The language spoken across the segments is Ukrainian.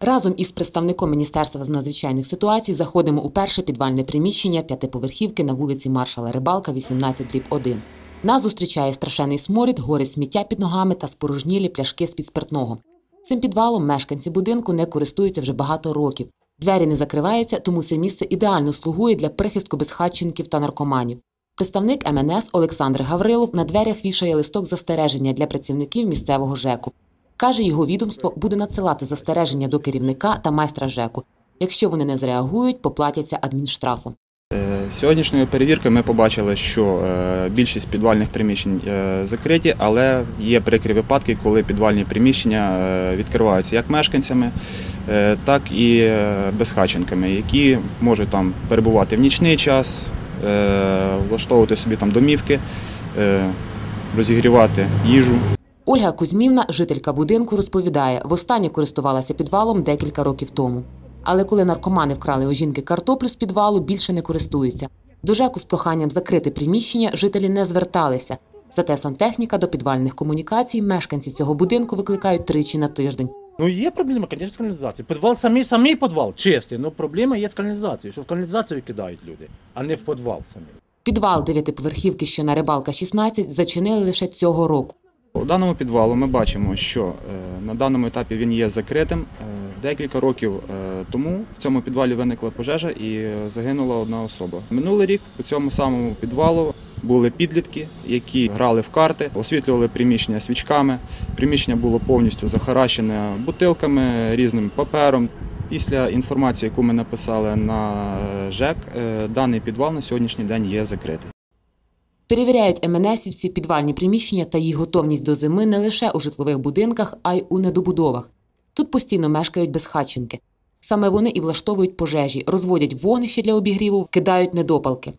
Разом із представником Міністерства з надзвичайних ситуацій заходимо у перше підвальне приміщення п'ятиповерхівки на вулиці Маршала Рибалка, 18 дріб 1. Нас зустрічає страшенний сморід, гори сміття під ногами та спорожнілі пляшки з-під спиртного. Цим підвалом мешканці будинку не користуються вже багато років. Двері не закриваються, тому це місце ідеально слугує для прихистку безхатченків та наркоманів. Представник МНС Олександр Гаврилов на дверях вішає листок застереження для працівників місцевого ЖЕКу. Каже, його відомство буде надсилати застереження до керівника та майстра ЖЕКу. Якщо вони не зреагують, поплатяться адмінштрафом. Е, Сьогоднішньою перевіркою ми побачили, що е, більшість підвальних приміщень е, закриті, але є прикрі випадки, коли підвальні приміщення відкриваються як мешканцями, так і безхатченками, які можуть там перебувати в нічний час, влаштовувати собі там домівки, розігрівати їжу. Ольга Кузьмівна, жителька будинку, розповідає, востаннє користувалася підвалом декілька років тому. Але коли наркомани вкрали у жінки картоплю з підвалу, більше не користуються. До ЖЕКу з проханням закрити приміщення жителі не зверталися. Зате сантехніка до підвальних комунікацій мешканці цього будинку викликають тричі на тиждень. Ну, є проблема, звісно, з каналізацією. Підвал самий, самий підвал, чистий, але проблема є з каналізацією, що в каналізацію кидають люди, а не в підвал самий. Підвал дев'ятиповерхівки, що на рибалка 16, зачинили лише цього року. У даному підвалу ми бачимо, що е, на даному етапі він є закритим. Е, Декілька років е, тому в цьому підвалі виникла пожежа і загинула одна особа. Минулий рік у цьому самому підвалу були підлітки, які грали в карти, освітлювали приміщення свічками. Приміщення було повністю захаращене бутилками, різним папером. Після інформації, яку ми написали на ЖЕК, даний підвал на сьогоднішній день є закритий. Перевіряють МНСівці підвальні приміщення та їх готовність до зими не лише у житлових будинках, а й у недобудовах. Тут постійно мешкають безхатченки. Саме вони і влаштовують пожежі, розводять вогнище для обігріву, кидають недопалки.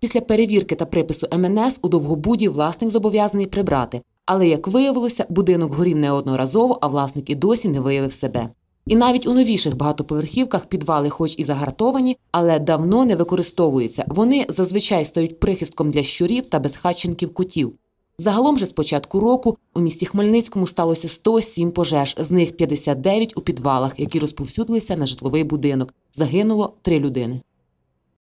Після перевірки та припису МНС у Довгобуді власник зобов'язаний прибрати. Але, як виявилося, будинок горів неодноразово, а власник і досі не виявив себе. І навіть у новіших багатоповерхівках підвали, хоч і загартовані, але давно не використовуються. Вони зазвичай стають прихистком для щурів та безхатченків котів. Загалом же з початку року у місті Хмельницькому сталося 107 пожеж, з них 59 у підвалах, які розповсюдилися на житловий будинок. Загинуло три людини.